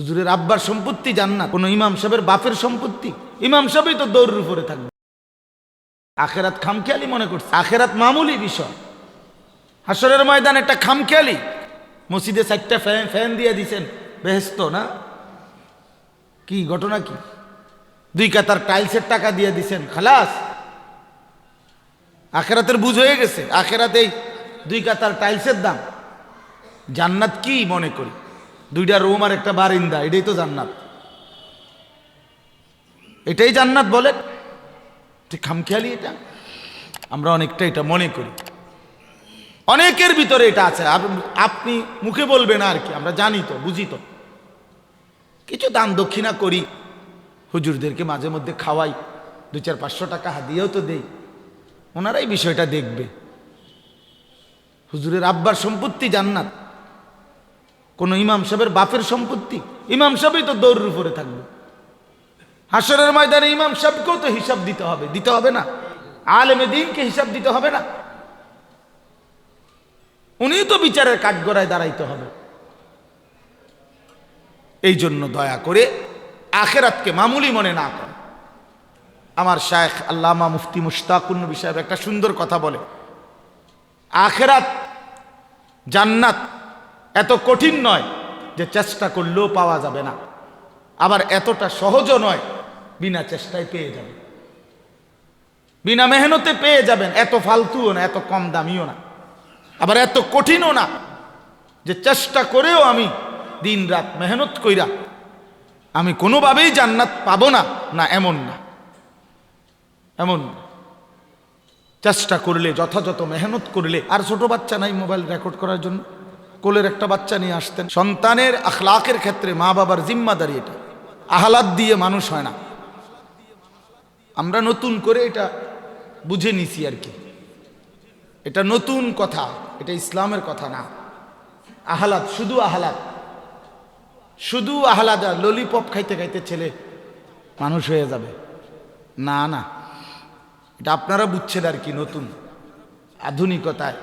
হুজুরের আব্বার সম্পত্তি জান্নাত, কোন ইমাম সাহেবের বাপের সম্পত্তি। ইমাম সাহেবই তো দৌড়ের উপরে থাকবে। আখেরাত খামখেয়ালি মনে করছে। আখেরাত মামুলি বিষয়। হাসরের ময়দান একটা খামখেয়ালি মসজিদে চারটা ফ্যান ফ্যান দিয়ে দিছেন। বেহেস্ত না? কি ঘটনা কি? দুই কাতার টাইলসের টাকা দিয়ে দিছেন। খালাস! আখেরাতের বুঝ হয়ে গেছে। আখেরাতে দুই কাতার টাইলসের দাম। জান্নাত কি মনে করি? দুইটা রুম আর একটা বারিন্দা, এটাই তো জান্নাত। এটাই জান্নাত বলে। ঠিক খামখেয়ালি এটা? আমরা অনেকটা এটা মনে করি। অনেকের ভিতরে এটা আছে। আপনি মুখে বলবেন আর কি, আমরা জানি তো, বুঝি তো। কিছু দান দক্ষিণা করি, হুজুরদেরকে মাঝে মধ্যে খাওয়াই দু চার পাঁচশো টাকা হাদিয়েও তো দেই। ওনারাই বিষয়টা দেখবে। হুজুরের আব্বার সম্পত্তি জান্নাত। কোন ইমাম সাহেবের বাপের সম্পত্তি, ইমাম সাহেবই তো দৌড়ের উপরে থাকবে। হাসরের ময়দানে ইমাম সাহেবকেও তো হিসাব দিতে হবে দিতে হবে না। আলেমে দিনকে হিসাব দিতে হবে না। উনিও তো বিচারের কাঠগড়ায় দাঁড়াইতে হবে। এই জন্য দয়া করে আখেরাতকে মামুলি মনে না করে। আমার শায়েখ আল্লামা মুফতি মুশতাকুন সাহেব একটা সুন্দর কথা বলে, আখেরাত জান্নাত এত কঠিন নয় যে চেষ্টা করলেও পাওয়া যাবে না। আবার এতটা সহজও নয়, বিনা চেষ্টায় পেয়ে যাবে। বিনা মেহনতে পেয়ে যাবেন, এত ফালতুও না, এত কম দামিও না। আবার এত কঠিনও না যে চেষ্টা করেও আমি দিন রাত মেহনত কইরা আমি কোনোভাবেই জান্নাত পাবো না না এমন না। এমন চেষ্টা করলে, যথাযথ মেহনত করলে, আর ছোট বাচ্চা নাই মোবাইল রেকর্ড করার জন্য। কোলের একটা বাচ্চা নিয়ে আসতেন। সন্তানের আখলাকের ক্ষেত্রে মা বাবার জিম্মাদারি এটা। আহ্লাদ দিয়ে মানুষ হয় না। আমরা নতুন করে এটা বুঝে নিছি আর কি। এটা নতুন কথা, এটা ইসলামের কথা না। আহ্লাদ, শুধু আহ্লাদ। শুধু আহ্লাদ ললিপপ খাইতে খাইতে ছেলে মানুষ হয়ে যাবে। না না। এটা আপনারা বুঝছেন আর কি নতুন। আধুনিকতায়।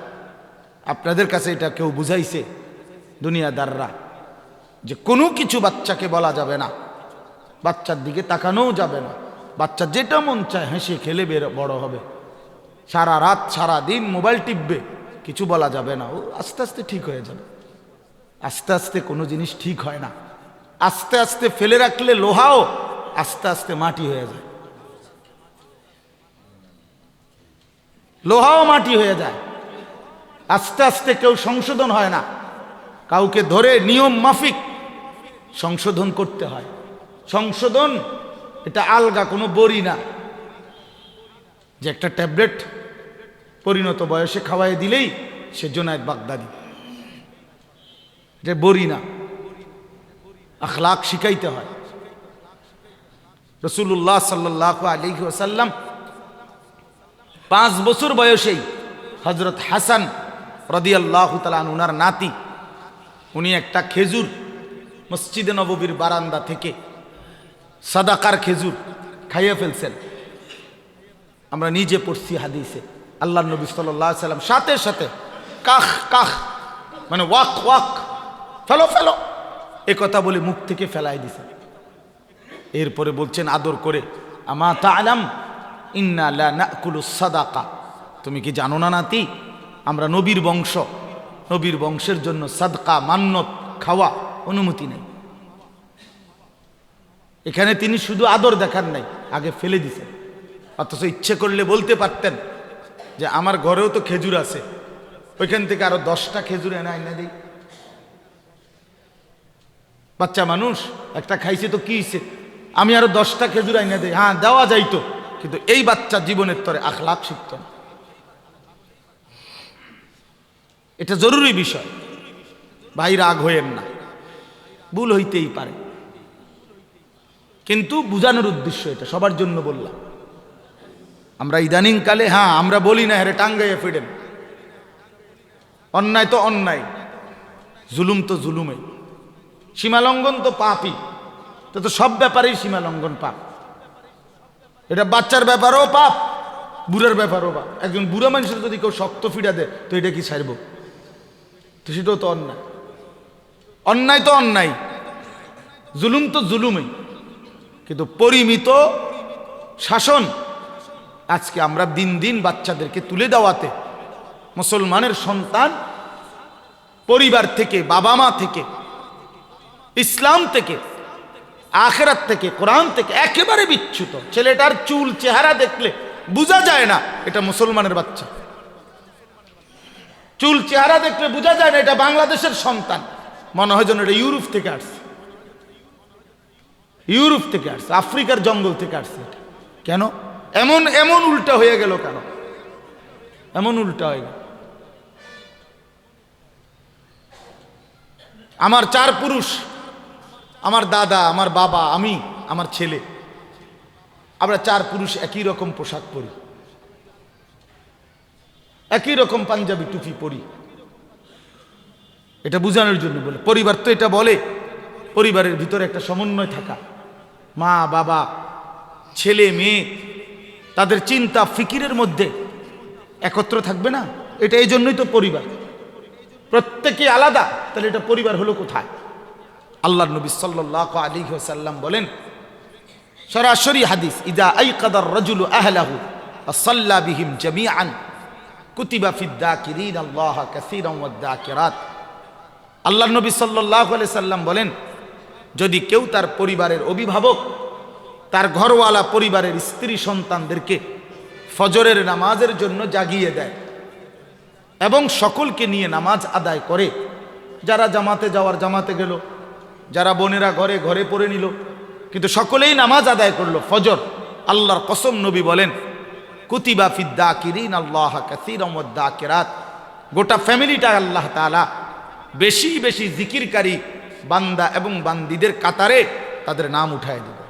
আপনাদের কাছে এটা কেউ বুঝাইছে? দুনিয়াদাররা, যে কোনো কিছু বাচ্চাকে বলা যাবে না। বাচ্চার দিকে তাকানোও যাবে না। বাচ্চা যেটা মন চায় হেসে খেলে বের, বড় হবে। সারা রাত, সারা দিন মোবাইল টিপবে, কিছু বলা যাবে না। ও আস্তে আস্তে ঠিক হয়ে যাবে। আস্তে আস্তে কোনো জিনিস ঠিক হয় না। আস্তে আস্তে ফেলে রাখলে লোহাও আস্তে আস্তে মাটি হয়ে যায়। লোহাও মাটি হয়ে যায়। আস্তে আস্তে কেউ সংশোধন হয় না। কাউকে ধরে নিয়ম মাফিক সংশোধন করতে হয়। সংশোধন, এটা আলগা, কোনো বড়ি না। যে একটা ট্যাবলেট পরিণত বয়সে খাওয়াই দিলেই সে জোনায়দ বাগদাদি। যে বড়ি না। আখলাক শিখাইতে হয়। রসুল্লাহ সাল্লাহ আলী ওসাল্লাম পাঁচ বছর বয়সেই হজরত হাসান রদিয়াল্লাহ তালান উনার নাতি। উনি একটা খেজুর মসজিদে নববীর বারান্দা থেকে সাদাকার খেজুর খাইয়ে ফেলছেন। আমরা নিজে পড়ছি হাদিসে। আল্লাহ নবী সাল্লাহ সাল্লাম সাথে সাথে কাখ কাখ মানে ওয়াক ওয়াক, ফেলো ফেলো, এ কথা বলে মুখ থেকে ফেলাই দিছে এরপরে বলছেন আদর করে, আমা তালাম ইন্না লা নাকুলু সাদাকা। তুমি কি জানো না নাতি? আমরা নবীর বংশ। নবীর বংশের জন্য সাদকা, মান্নত, খাওয়া অনুমতি নেই। এখানে তিনি শুধু আদর দেখার নাই, আগে ফেলে দিছেন অথচ ইচ্ছে করলে বলতে পারতেন যে, আমার ঘরেও তো খেজুর আছে। ওইখান থেকে আরও দশটা খেজুর এনে আইনা দিই। বাচ্চা মানুষ, একটা খাইছে তো কি? আমি আরও দশটা খেজুর আইনা দিই। হ্যাঁ দেওয়া যাইতো। কিন্তু এই বাচ্চা জীবনের তরে আখলাখ শিখত না। এটা জরুরি বিষয়। ভাই রাগ হইয়েন না। ভুল হইতেই পারে। কিন্তু বুঝানোর উদ্দেশ্য এটা, সবার জন্য বললাম। আমরা ইদানিং কালে হ্যাঁ আমরা বলি না হ্যাঁ টাঙ্গাইয়া ফিরেন। অন্যায় তো অন্যায়, জুলুম তো জুলুমে। সীমালঙ্ঘন তো পাপই তো তো সব ব্যাপারেই সীমালঙ্ঘন পাপ। এটা বাচ্চার ব্যাপারও পাপ, বুড়ার ব্যাপারও পাপ। একজন বুড়া মানুষের যদি কেউ শক্ত ফিরা দেয়, তো এটা কি ছাড়ব? তো সেটাও তো অন্যায়। অন্যায় তো অন্যায়। জুলুম তো জুলুমই। কিন্তু পরিমিত শাসন আজকে আমরা দিন দিন বাচ্চাদেরকে তুলে দেওয়াতে মুসলমানের সন্তান পরিবার থেকে বাবা মা থেকে, ইসলাম থেকে, আখেরাত থেকে, কোরআন থেকে একেবারে বিচ্যুত। ছেলেটার চুল, চেহারা দেখলে বোঝা যায় না এটা মুসলমানের বাচ্চা। চুল চেহারা দেখলে বোঝা যায় না এটা বাংলাদেশের সন্তান। মনে হয় যেন এটা ইউরোপ থেকে আসছে। ইউরোপ থেকে আসছে, আফ্রিকার জঙ্গল থেকে আসছে কেন? এমন এমন উল্টা হয়ে গেল কেন? এমন উল্টা হয়ে গেল। আমার চার পুরুষ, আমার দাদা, আমার বাবা, আমি, আমার ছেলে। আমরা চার পুরুষ একই রকম পোশাক পরি। একই রকম পাঞ্জাবি টুপি পরি। এটা বোঝানোর জন্য বলে, পরিবার তো এটা বলে, পরিবারের ভিতরে একটা সমন্বয় থাকা। মা, বাবা, ছেলে, মেয়ে, তাদের চিন্তা, ফিকিরের মধ্যে একত্র থাকবে না? এটা এই জন্যই তো পরিবার। প্রত্যেকে আলাদা, তাহলে এটা পরিবার হলো কোথায়? আল্লাহ নবী সাল্লাহ আলী সাল্লাম বলেন, সরাসরি হাদিস, ইদা আই কাদার রজুল আহলাহু সাল্লা বিহিম জামিআন। কুতিবা ফিদ্দা আল্লাহ নবী সাল্লাহ সাল্লাম বলেন, যদি কেউ তার পরিবারের অভিভাবক, তার ঘরওয়ালা পরিবারের স্ত্রী সন্তানদেরকে ফজরের নামাজের জন্য জাগিয়ে দেয় এবং সকলকে নিয়ে নামাজ আদায় করে, যারা জামাতে যাওয়ার জামাতে গেল, যারা বোনেরা ঘরে ঘরে পড়ে নিল, কিন্তু সকলেই নামাজ আদায় করল ফজর, আল্লাহর কসম নবী বলেন কুতিবা ফিদ্দা কিরিন আল্লাহ কাসিরমদ্দা কেরাত গোটা ফ্যামিলিটা আল্লাহ তালা বেশি বেশি জিকিরকারী বান্দা এবং বান্দিদের কাতারে তাদের নাম উঠায় দেবে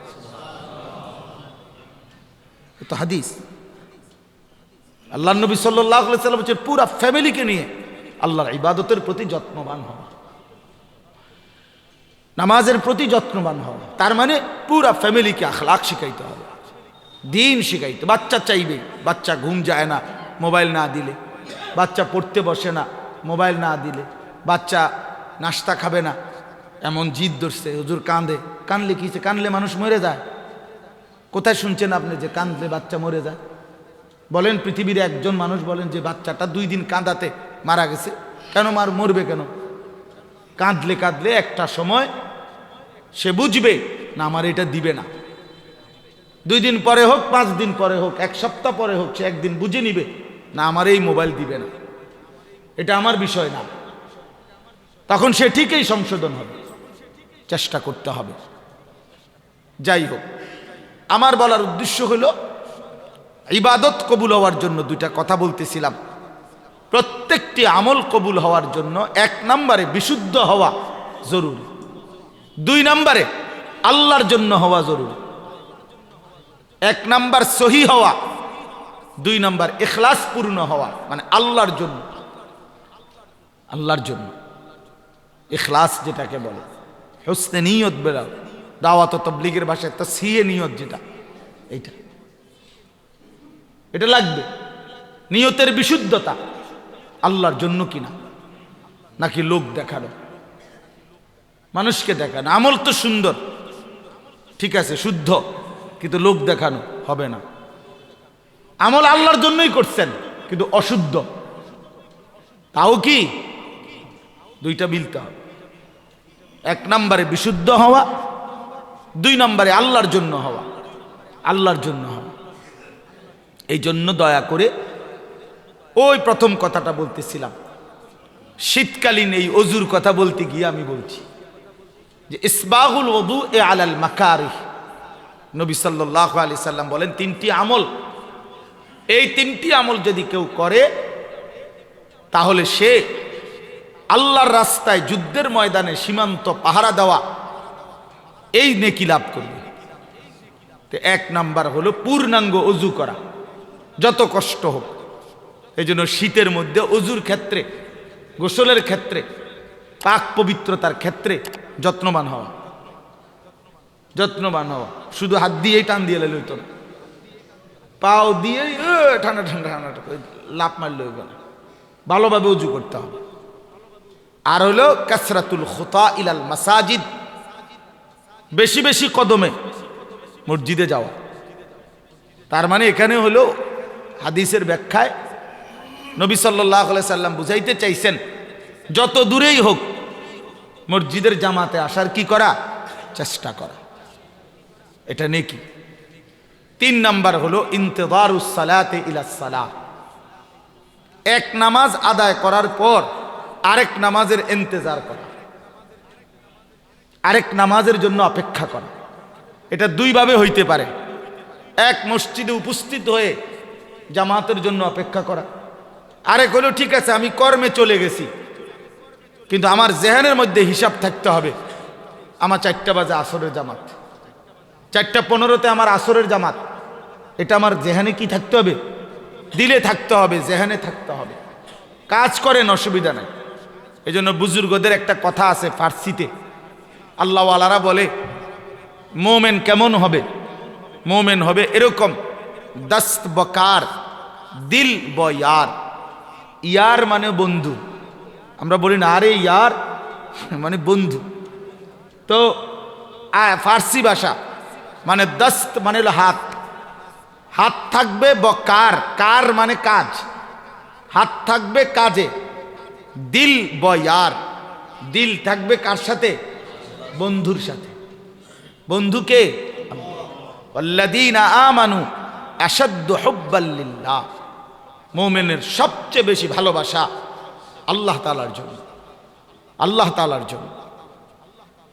তো হাদিস। আল্লাহ নবী সাল্লাহ সাল্লাম হচ্ছে পুরা ফ্যামিলিকে নিয়ে আল্লাহর ইবাদতের প্রতি যত্নবান হওয়া। নামাজের প্রতি যত্নবান হওয়া। তার মানে পুরা ফ্যামিলিকে আখলাক শিখাইতে হবে। দিন শিখাইতে। বাচ্চা চাইবে, বাচ্চা ঘুম যায় না, মোবাইল না দিলে। বাচ্চা পড়তে বসে না, মোবাইল না দিলে। বাচ্চা নাস্তা খাবে না, এমন জিদ ধরছে, হুজুর কাঁদে। কানলে কিছে কানলে মানুষ মরে যায়। কোথায় শুনছেন আপনি যে কাঁদলে বাচ্চা মরে যায়? বলেন, পৃথিবীর একজন মানুষ বলেন যে বাচ্চাটা দুই দিন কাঁদাতে মারা গেছে। কেন মার মরবে কেন? কাঁদলে কাঁদলে একটা সময় সে বুঝবে, না, আমার এটা দিবে না। দুই দিন পরে হোক, পাঁচ দিন পরে হোক, এক সপ্তাহ পরে হোক, সে একদিন বুঝে নিবে না আমার এই মোবাইল দিবে না। এটা আমার বিষয় না। তখন সে ঠিকই সংশোধন হবে। চেষ্টা করতে হবে। যাই হোক, আমার বলার উদ্দেশ্য হলো, ইবাদত কবুল হওয়ার জন্য দুইটা কথা বলতেছিলাম। প্রত্যেকটি আমল কবুল হওয়ার জন্য এক নম্বরে বিশুদ্ধ হওয়া জরুরি। দুই নম্বরে আল্লাহর জন্য হওয়া জরুরি। এক নাম্বার সহি হওয়া, দুই নাম্বার এখলাস পূর্ণ হওয়া মানে আল্লাহর জন্য। আল্লাহর জন্য। এখলাস যেটাকে বলে। হোসনে নিয়ত বেরাও দাওয়াত তবলিগের ভাষায় তো সিয়ে নিয়ত যেটা, এইটা। এটা লাগবে। নিয়তের বিশুদ্ধতা আল্লাহর জন্য কিনা, নাকি লোক দেখানো? মানুষকে দেখানো। আমল তো সুন্দর, ঠিক আছে, শুদ্ধ। কিন্তু লোক দেখানো হবে না। আমল আল্লাহর জন্যই করছেন, কিন্তু অশুদ্ধ। তাও কি? দুইটা মিলতে হবে। এক নম্বরে বিশুদ্ধ হওয়া, দুই নম্বরে আল্লাহর জন্য হওয়া। আল্লাহর জন্য হওয়া। এই জন্য দয়া করে ওই প্রথম কথাটা বলতেছিলাম। শীতকালীন এই অজুর কথা বলতে গিয়ে আমি বলছি যে, ইসবাহুল ওদু এ আলাল মাকারিহ। নবী সাল্লাহ আলি সাল্লাম বলেন, তিনটি আমল। এই তিনটি আমল যদি কেউ করে, তাহলে সে আল্লাহর রাস্তায় যুদ্ধের ময়দানে সীমান্ত পাহারা দেওয়া, এই নেকি লাভ করবে। তো এক নাম্বার হলো পূর্ণাঙ্গ অজু করা, যত কষ্ট হোক। এই জন্য শীতের মধ্যে অজুর ক্ষেত্রে, গোসলের ক্ষেত্রে, পাক পবিত্রতার ক্ষেত্রে যত্নবান হওয়া। যত্নবান হওয়া শুধু হাত দিয়েই টান দিয়ে লইত না পাও দিয়েই এ, ঠান্ডা ঠান্ডা ঠান্ডা লাভ মারলে হইব না। ভালোভাবে উজু করতে হবে। আর হলো কাসরাতুল খোতা ইলাল মাসাজিদ। বেশি বেশি কদমে মসজিদে যাওয়া। তার মানে এখানে হলো হাদিসের ব্যাখ্যায় নবী সাল্লাহ সাল্লাম বুঝাইতে চাইছেন যত দূরেই হোক মসজিদের জামাতে আসার কি করা? চেষ্টা করা। এটা নেকি? তিন নাম্বার হলো ইন্তদারুসালাতে ইলাসালাহ এক নামাজ আদায় করার পর আরেক নামাজের ইন্তজার করা। আরেক নামাজের জন্য অপেক্ষা করা। এটা দুইভাবে হইতে পারে। এক মসজিদে উপস্থিত হয়ে জামাতের জন্য অপেক্ষা করা। আরেক হলো, ঠিক আছে, আমি কর্মে চলে গেছি। কিন্তু আমার জেহানের মধ্যে হিসাব থাকতে হবে। আমার চারটা বাজে আসরের জামাত। চারটা পনেরোতে আমার আসরের জামাত। এটা আমার জেহানে কি থাকতে হবে? দিলে থাকতে হবে, জেহানে থাকতে হবে। কাজ করেন, অসুবিধা নাই। এই জন্য বুজুর্গদের একটা কথা আছে ফার্সিতে। আল্লাহওয়ালারা বলে, মোমেন কেমন হবে? মোমেন হবে এরকম, দস্ত বকার দিল ব ইয়ার। ইয়ার মানে বন্ধু। আমরা বলি না, আরে ইয়ার মানে বন্ধু। তো ফার্সি ভাষা মানে দস্ত মানে হাত। হাত থাকবে বকার কার। কার মানে কাজ। হাত থাকবে কাজে। দিল বয়ার দিল থাকবে কার সাথে? বন্ধুর সাথে। বন্ধুকে আমানু হব্বাল্লিল্লাহ মোমেনের সবচেয়ে বেশি ভালোবাসা আল্লাহ তালার জন্য। আল্লাহ তালার জন্য।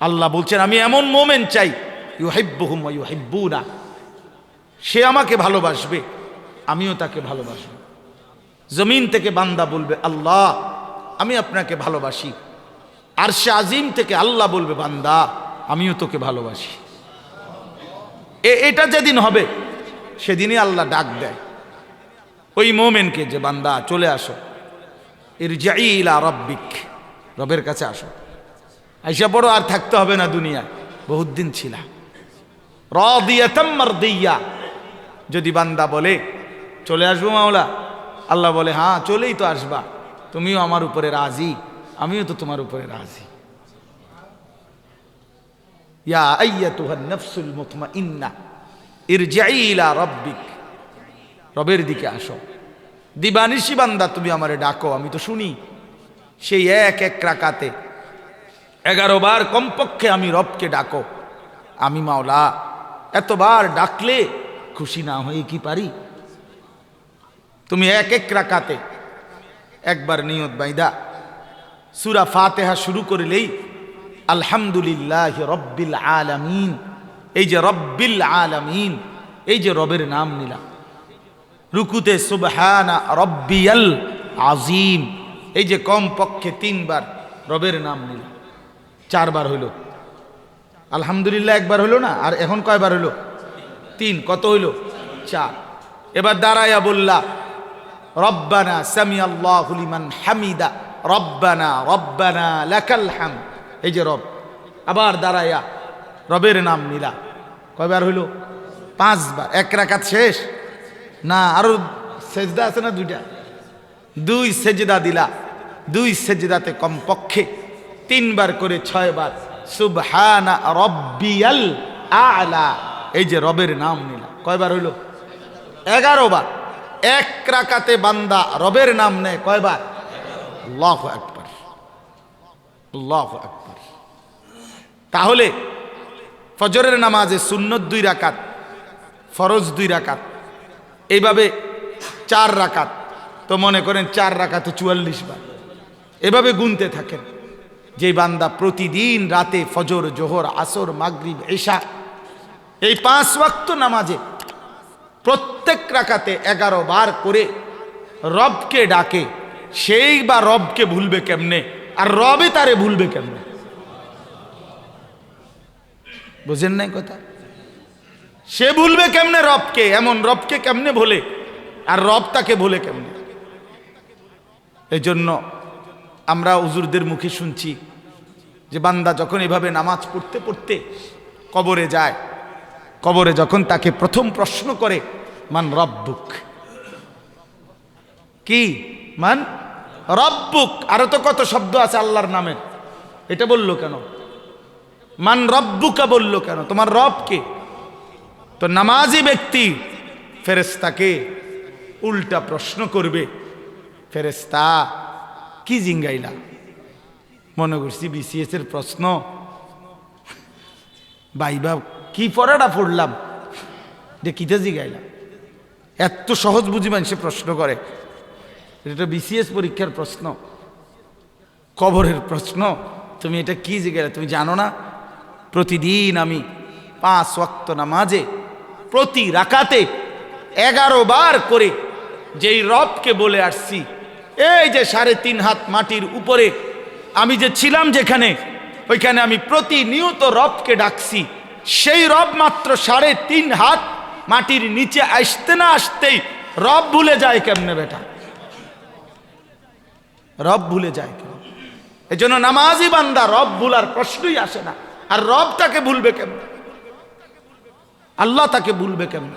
আল্লাহ বলছেন, আমি এমন মোমেন চাই ইউ হেব্বুহুম ইউ হেব্বুনা সে আমাকে ভালোবাসবে, আমিও তাকে ভালোবাসবো। জমিন থেকে বান্দা বলবে, আল্লাহ, আমি আপনাকে ভালোবাসি। আর সে আজিম থেকে আল্লাহ বলবে, বান্দা, আমিও তোকে ভালোবাসি। এটা যেদিন হবে, সেদিনই আল্লাহ ডাক দেয়। ওই মোমেনকে যে, বান্দা, চলে আসো। এর জাইলা রব্বিক। রবের কাছে আসো। আইসা বড় আর থাকতে হবে না দুনিয়া বহুত দিন ছিলা যদি বান্দা বলে, চলে আসব মাওলা? আল্লাহ বলে হ্যাঁ চলেই তো আসবা। তুমিও আমার উপরে রাজি, আমিও তো তোমার উপরে রাজি। ইয়া আইয়াতুহান নাফসুল মুতমাইন্না ইরজিই ইলা রব্বিক। রবের দিকে আসো। দিবানিশি বান্দা, তুমি আমারে ডাকো, আমি তো শুনি। সেই এক এক রাকাতে এগারো বার কমপক্ষে আমি রবকে ডাকো। আমি মাওলা এতবার ডাকলে খুশি না হয়ে কি পারি? তুমি এক এক রাকাতে একবার নিয়ত বাইদা সুরা ফাতেহা শুরু করলেই আলহামদুলিল্লাহ রব্বিল আলামিন। এই যে রব্বিল আলামিন, এই যে রবের নাম নিলাম। রুকুতে সুবহানা রব্বিয়াল আজিম এই যে কম পক্ষে তিনবার রবের নাম নিলাম। চারবার হইল আলহামদুলিল্লাহ একবার হইল না? আর এখন কয়বার হইল তিন। কত হইল? চার। এবার দাঁড়াইয়া বললা, রব্বানা সামি আল্লাহ লিমান হামিদা, রব্বানা রব্বানা লাকাল হাম। এই যে রব। আবার দাঁড়াইয়া রবের নাম নিলা। কয়বার হইল? পাঁচবার। এক রাকাত শেষ? না, আরও সেজদা আছে না দুইটা? দুই সেজদা দিলা। দুই সেজদাতে কমপক্ষে তিনবার করে ছয়বার সুবহানা রব্বিয়াল আলা। এই যে রবের নাম নিলা কয়বার হইল? এগারো বার। এক রাকাতে বান্দা রবের নাম নেয়। কয়বার? আল্লাহ আকবার। আল্লাহ আকবার। তাহলে ফজরের নামাজে সুন্নত দুই রাকাত, ফরজ দুই রাকাত, এইভাবে চার রাকাত। তো মনে করেন চার রাকাতে চুয়াল্লিশ বার। এভাবে গুনতে থাকেন। যে বান্দা প্রতিদিন রাতে ফজর, জোহর, আসর, মাগরিব, এশা, এই পাঁচ ওয়াক্ত নামাজে প্রত্যেক রাকাতে এগারো বার করে রবকে ডাকে, সেই বা রবকে ভুলবে কেমনে? আর রবে তারে ভুলবে কেমনে? বুঝেন নাই কথা? সে ভুলবে কেমনে রবকে? এমন রবকে কেমনে ভোলে? আর রব তাকে ভোলে কেমনে? এই জন্য আমরা উজুরদের মুখে শুনছি যে বান্দা যখন এভাবে নামাজ পড়তে পড়তে কবরে যায়, কবরে যখন তাকে প্রথম প্রশ্ন করে, মান রব্বুক? কি? মান রব্বুক? আরও তো কত শব্দ আছে আল্লাহর নামের এটা বলল কেন? মান রব্বুকা? বলল কেন? তোমার রব কে? তো নামাজি ব্যক্তি ফেরেস্তাকে উল্টা প্রশ্ন করবে ফেরেস্তা কি জিঙ্গাইলা? মনে করছি বিসিএস এর প্রশ্ন। বাইবা কি পড়াটা পড়লাম? যে কিটা জিগাইলাম? এত সহজ বুঝি মানুষে প্রশ্ন করে। এটা বিসিএস পরীক্ষার প্রশ্ন। কবরের প্রশ্ন। তুমি এটা কি জিজ্ঞাসা তুমি জানো না? প্রতিদিন আমি পাঁচ ওয়াক্ত নামাজে প্রতি রাকাতে এগারো বার করে যেই রবকে বলে আসছি, এই যে সাড়ে তিন হাত মাটির উপরে আমি যে ছিলাম যেখানে, ওইখানে আমি প্রতিনিয়ত রবকে ডাকছি। সেই রব মাত্র সাড়ে তিন হাত মাটির নিচে আসতে না আসতেই রব ভুলে যায় কেমনে বেটা? রব ভুলে যায় কেন এই জন্য নামাজি বান্দা রব ভুলার প্রশ্নই আসে না। আর রব তাকে ভুলবে কেমন? আল্লাহ তাকে ভুলবে কেমন?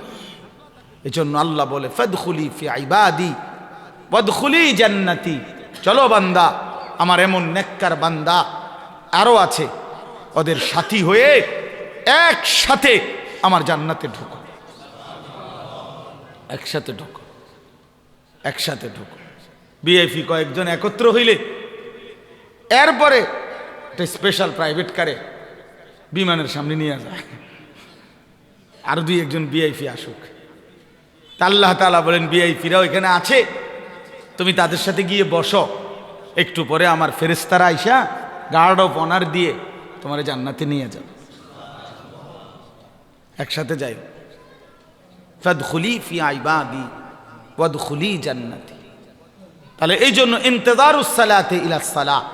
এই জন্য আল্লাহ বলে, ফদখুলি ফি আইবাদি পদখুলি জান্নাতি। চলো বান্দা আমার এমন নেককার বান্দা আরও আছে ওদের সাথী হয়ে একসাথে আমার জান্নাতে ঢুকো। একসাথে ঢুকো। একসাথে ঢুকো। বিএফি কয়েকজন একত্র হইলে এরপরে একটা স্পেশাল প্রাইভেট কারে বিমানের সামনে নিয়ে যায়। আর দুই একজন বিআইপি আসুক। তা আল্লাহ তালা বলেন বিআইপিরাও এখানে আছে তুমি তাদের সাথে গিয়ে বসো। একটু পরে আমার ফেরেস্তারা আইসা গার্ড অফ অনার দিয়ে তোমার জান্নাতে নিয়ে যাবে। একসাথে যাই ফদ ফদখুলি ফি আইবাদি, ওয়াদখুলি জান্নাতি। তাহলে এই জন্য ইন্তজারুসালাতে ইলাসালা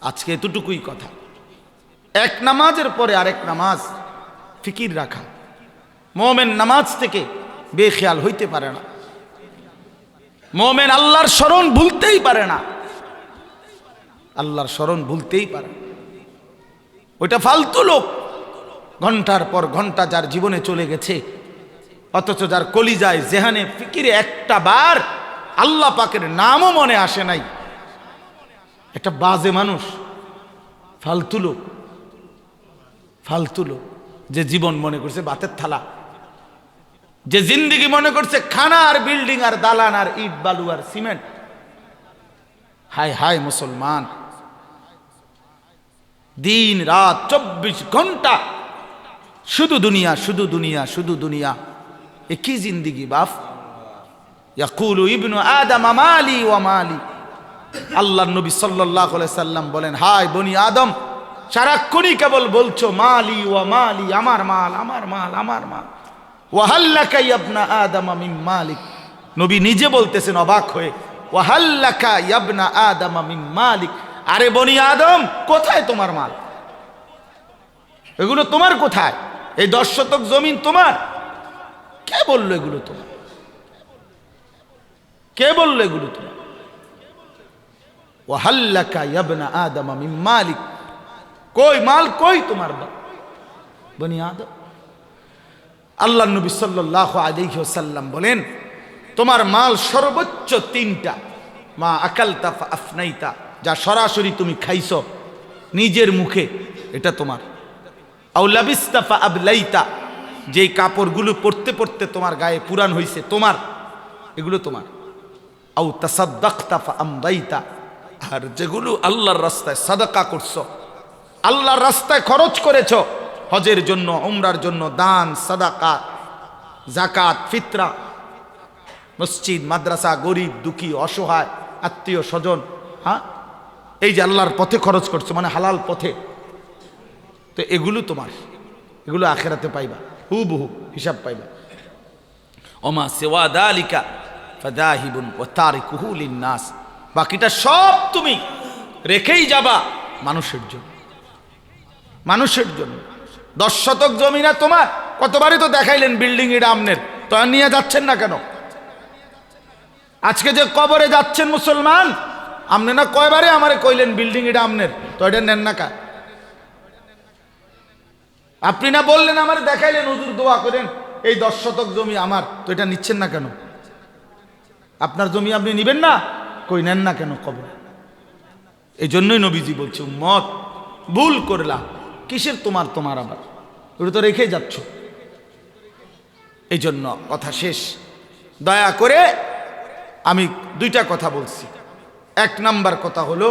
আজকে এতটুকুই কথা। এক নামাজের পরে আরেক নামাজ ফিকির রাখা। মোমেন নামাজ থেকে বেখেয়াল হইতে পারে না। মোমেন আল্লাহর স্মরণ ভুলতেই পারে না। আল্লাহর স্মরণ ভুলতেই পারে। ওইটা ফালতু লোক। ঘণ্টার পর ঘণ্টা যার জীবনে চলে গেছে, অথচ যার কলি যায় জেহানে ফিকিরে একটা বার আল্লাহ পাকের নামও মনে আসে নাই। একটা বাজে মানুষ, ফালতু লোক ফালতু লোক, যে জীবন মনে করছে বাতের থালা। যে জিন্দিগি মনে করছে খানা আর বিল্ডিং আর দালান আর ইট বালু আর সিমেন্ট। হায় হায় মুসলমান। দিন, রাত, চব্বিশ ঘণ্টা। শুধু দুনিয়া শুধু দুনিয়া শুধু দুনিয়া। এ কি জিন্দিগি বাপ? ইয়াকুলু ইবনু আদম আমালি ওয়া মালি। আল্লাহ নবী সাল্লাল্লাহু আলাইহি সাল্লাম বলেন হাই বনি আদম, সারাক্ষণই কেবল বলছো, মালি ওয়া মালি, আমার মাল আমার মাল আমার মাল। ওয়াহাল্লাকা ইয়াবনা আদম মিন মালিক। নবী নিজে বলতেছেন, অবাক হয়ে ওয়াহাল্লাকা ইয়াবনা আদম মিন মালিক। আরে বনি আদম, কোথায় তোমার মাল? এগুলো তোমার কোথায়? এই দশ শতক জমিন তোমার? কে বলল এগুলো তোমার? কে বলল এগুলো তোমার? কই, মাল কই তোমার বলেন, তোমার মাল সর্বোচ্চ তিনটা। মা আকালতা আফনাইতা। যা সরাসরি তুমি খাইছ, নিজের মুখে, এটা তোমার। আউলাবিস্তাফা আবলাইতা, যেই কাপড়গুলো পরতে পরতে তোমার গায়ে পুরান হইছে, তোমার, এগুলো তোমার। আউ তাসাদ্দাক্তাফা আমদাইতা, আর যেগুলো আল্লাহর রাস্তায় সাদাকা করছ, আল্লাহর রাস্তায় খরচ করেছ, হজের জন্য, উমরার জন্য দান, সাদাকা জাকাত ফিতরা, মসজিদ, মাদ্রাসা, গরিব, দুঃখী, অসহায়, আত্মীয়, স্বজন হ্যাঁ? এই যে আল্লাহর পথে খরচ করছ মানে হালাল পথে। তো এগুলো তোমার, এগুলো আখেরাতে পাইবা হু বহু হিসাব পাইবা। অমা সেওয়া দালিকা ফাদাহিবুন ও তারিকুহু লিন্নাস। বাকিটা সব তুমি রেখেই যাবা মানুষের জন্য। মানুষের জন্য। দশ শতক জমি না তোমার, কতবারই তো দেখাইলেন বিল্ডিং এটা আমনের। তো নিয়ে যাচ্ছেন না কেন? আজকে যে কবরে যাচ্ছেন মুসলমান আপনি না কয়বারে আমারে কইলেন বিল্ডিং এটা আমনের? তো এটা নেন না কা? আপনি না বললেন আমার দেখাইলেন, হুজুর দোয়া করেন, এই দশ শতক জমি আমার, তো এটা নিচ্ছেন না কেন? আপনার জমি আপনি নিবেন না? কই নেন না কেন কবর? এই জন্যই নবীজি বলছে মত ভুল করলা, কিসের তোমার তোমার আবার? ওটা তো রেখে যাচ্ছ। এই জন্য কথা শেষ। দয়া করে আমি দুইটা কথা বলছি। এক নাম্বার কথা হলো,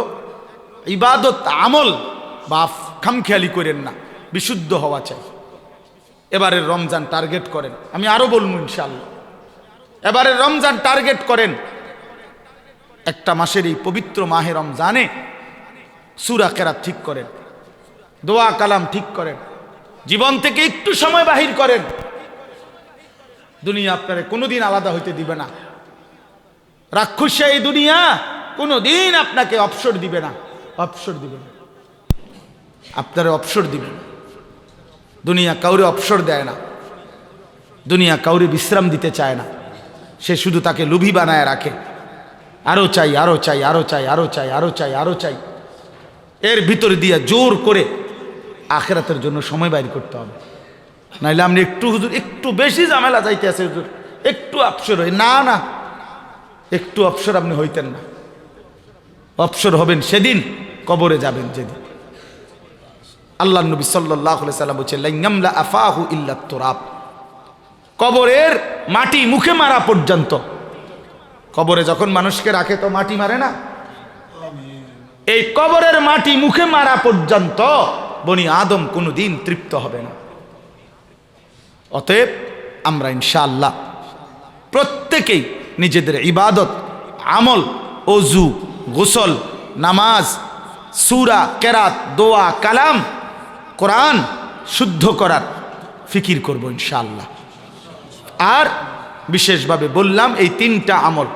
ইবাদত, আমল বা খামখেয়ালি করেন না, বিশুদ্ধ হওয়া চাই। এবারের রমজান টার্গেট করেন, আমি আরও বলব ইনশাল্লাহ এবারের রমজান টার্গেট করেন, একটা মাসের এই পবিত্র মাহে রমজানে সুরা কেরাত ঠিক করেন, দোয়া কালাম ঠিক করেন, জীবন থেকে একটু সময় বাহির করেন। দুনিয়া আপনারে কোনোদিন আলাদা হইতে দিবে না। রাক্ষসে এই দুনিয়া কোনোদিন আপনাকে অবসর দিবে না। অবসর দিবে না। আপনারা অবসর দিবে না। দুনিয়া কাউরে অবসর দেয় না। দুনিয়া কাউরে বিশ্রাম দিতে চায় না। সে শুধু তাকে লুভি বানায় রাখে। আরও চাই আরও চাই আরও চাই আরও চাই আরও চাই আরও চাই। এর ভিতর দিয়ে জোর করে আখেরাতের জন্য সময় বাইর করতে হবে। নাইলে আপনি একটু হুজুর, একটু বেশি ঝামেলা যাইতে আছে হুজুর। একটু অপসর হই না না। একটু অপসর আপনি হইতেন না। অপসর হবেন সেদিন, কবরে যাবেন যেদিন। আল্লাহ নবী সাল্লাম বলছে ইল্লা তোরাব। কবরের মাটি মুখে মারা পর্যন্ত। কবরে যখন মানুষকে রাখে তো মাটি মারে না? এই কবরের মাটি মুখে মারা পর্যন্ত বনি আদম কোনোদিন তৃপ্ত হবে না। অতএব আমরা ইনশাআল্লাহ প্রত্যেকেই নিজেদের ইবাদত, আমল অজু গোসল, নামাজ, সুরা, কেরাত, দোয়া, কালাম, কোরআন শুদ্ধ করার ফিকির করব ইনশাআল্লাহ। আর বিশেষভাবে বললাম, এই তিনটা আমল,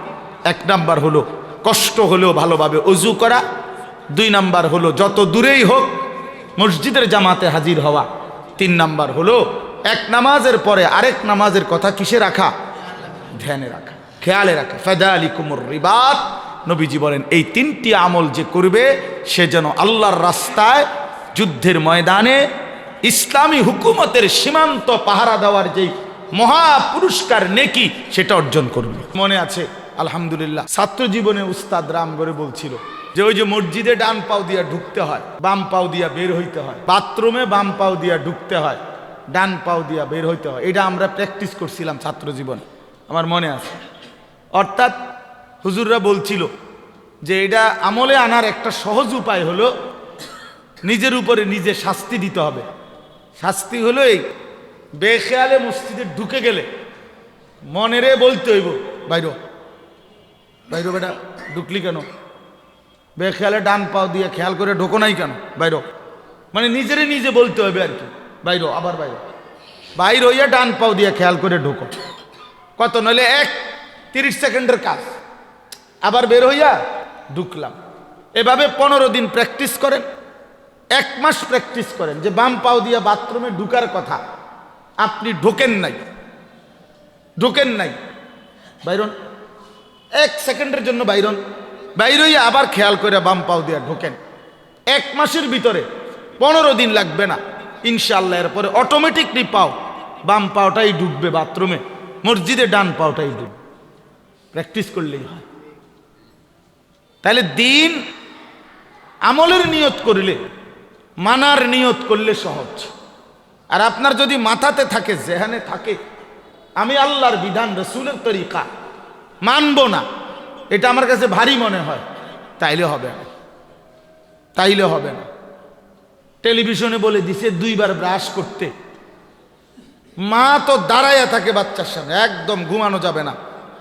এক নাম্বার হলো কষ্ট হলেও ভালোভাবে অজু করা, দুই নাম্বার হলো যত দূরেই হোক মসজিদের জামাতে হাজির হওয়া, তিন নাম্বার হলো এক নামাজের পরে আরেক নামাজের কথা কিসে রাখা? ধ্যানে রাখা, খেয়ালে রাখা। ফেদা আলী কুমর রিবাত নবীজি বলেন, এই তিনটি আমল যে করবে, সে যেন আল্লাহর রাস্তায়, যুদ্ধের ময়দানে, ইসলামী হুকুমতের সীমান্ত পাহারা দেওয়ার যেই মহা পুরস্কার নেকি, সেটা অর্জন করবে। মনে আছে, আলহামদুলিল্লাহ ছাত্র জীবনে উস্তাদ রাম করে বলছিল যে, ওই যে মসজিদে ডান পাও দিয়া ঢুকতে হয়, বাম পাও দিয়া বের হইতে হয়, বাথরুমে বাম পাও দিয়া ঢুকতে হয়, ডান পাও দিয়া বের হইতে হয়। এটা আমরা প্র্যাকটিস করছিলাম ছাত্র জীবনে আমার মনে আছে। অর্থাৎ হুজুররা বলছিল যে এটা আমলে আনার একটা সহজ উপায় হলো নিজের উপরে নিজে শাস্তি দিতে হবে। শাস্তি হলো এই বেখেয়ালে মসজিদে ঢুকে গেলে মনেরে বলতে হইব, বাইর বাইর বেটা, ঢুকলি কেন? বেখেয়ালে ডান পাও দিয়ে খেয়াল করে ঢোকো নাই কেন? বাইর। মানে নিজেরে নিজে বলতে হবে আর কি, বাইর, আবার বাইর। বাইর হইয়া ডান পাও দিয়ে খেয়াল করে ঢোকো। কত? নইলে এক, তিরিশ সেকেন্ডের কাজ। আবার বের হইয়া ঢুকলাম। এভাবে পনেরো দিন প্র্যাকটিস করেন, এক মাস প্র্যাকটিস করেন যে বাম পাও দিয়া বাথরুমে ঢুকার কথা। আপনি ঢোকেন নাই ঢোকেন নাই। বাইরন, এক সেকেন্ডের জন্য বাইরন বাইরই আবার খেয়াল করে বাম পাও দিয়া ঢোকেন। এক মাসের ভিতরে পনেরো দিন লাগবে না। ইনশাল্লাহ এরপরে অটোমেটিকলি পাও, বাম পাওটাই ডুববে বাথরুমে মসজিদে ডান পাওটাই ডুববে। প্র্যাকটিস করলেই হয়। তাহলে দিন আমলের নিয়ত করলে, মানার নিয়ত করলে সহজ। আর আপনার যদি মাথাতে থাকে, জেহানে থাকে, আমি আল্লাহর বিধান, রসুলের তরিকা, মানব না, এটা আমার কাছে ভারী মনে হয়, তাইলে হবে না। তাইলে হবে না। টেলিভিশনে বলে দিছে, দুইবার ব্রাশ করতে। মা তো দাঁড়াইয়া থাকে বাচ্চার সামনে, একদম ঘুমানো যাবে না।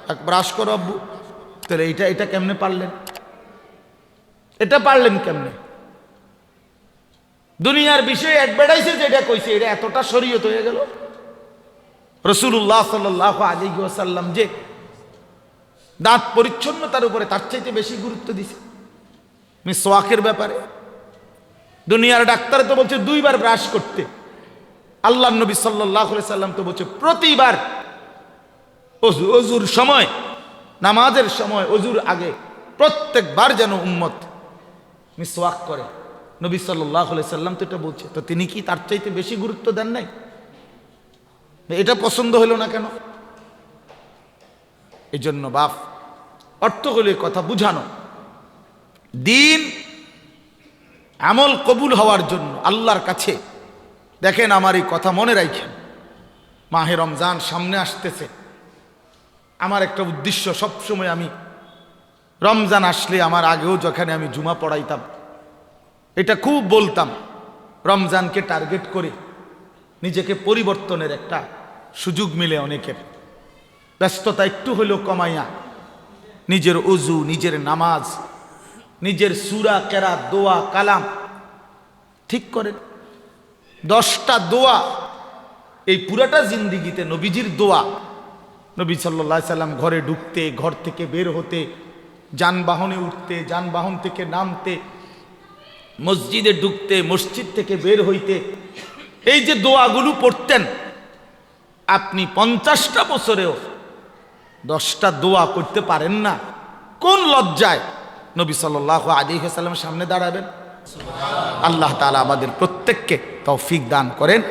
এক ব্রাশ করো আব্বু। তাহলে এইটা, এটা কেমনে পারলেন? এটা পারলেন কেমনে? দুনিয়ার বিষয়ে অ্যাডভার্টাইজে যেটা কইছে, এটা এতটা শরীয়ত হয়ে গেল। রসুল্লাহ সাল্লাহ আলী ওয়াসাল্লাম যে দাঁত পরিচ্ছন্নতার উপরে তার চাইতে বেশি গুরুত্ব দিছে। মিসওয়াকের ব্যাপারে। দুনিয়ার ডাক্তার তো বলছে দুইবার ব্রাশ করতে। আল্লাহ নবী সাল্লাহ সাল্লাম তো বলছে প্রতিবার অজু অজুর সময়, নামাজের সময় অজুর আগে প্রত্যেকবার যেন উম্মত মিসওয়াক করে। নবী সাল্লাহ সাল্লাম তো এটা বলছে। তো তিনি কি তার চাইতে বেশি গুরুত্ব দেন নাই? এটা পছন্দ হলো না কেন? এই জন্য বাপ অর্থ হলে কথা বুঝানো। দিন আমল কবুল হওয়ার জন্য আল্লাহর কাছে। দেখেন আমার এই কথা মনে রাখেন মাহে রমজান সামনে আসতেছে। আমার একটা উদ্দেশ্য সবসময় আমি রমজান আসলে আমার আগেও যেখানে আমি জুমা পড়াইতাম, এটা খুব বলতাম, রমজানকে টার্গেট করে নিজেকে পরিবর্তনের একটা সুযোগ মিলে অনেকের। ব্যস্ততা একটু হলেও কমাইয়া নিজের অজু, নিজের নামাজ, নিজের সুরা কেরা দোয়া, কালাম ঠিক করেন। দশটা দোয়া, এই পুরাটা জিন্দিগিতে নবীজির দোয়া, নবী সাল্লাহ সাল্লাম ঘরে ঢুকতে, ঘর থেকে বের হতে যানবাহনে উঠতে, যানবাহন থেকে নামতে, মসজিদে ঢুকতে, মসজিদ থেকে বের হইতে, এই যে দোয়াগুলো পড়তেন, আপনি পঞ্চাশটা বছরেও দশটা দোয়া করতে পারেন না। কোন লজ্জায় নবী সাল্লাহ আলী সাল্লামের সামনে দাঁড়াবেন? আল্লাহ তালা আমাদের প্রত্যেককে তৌফিক দান করেন।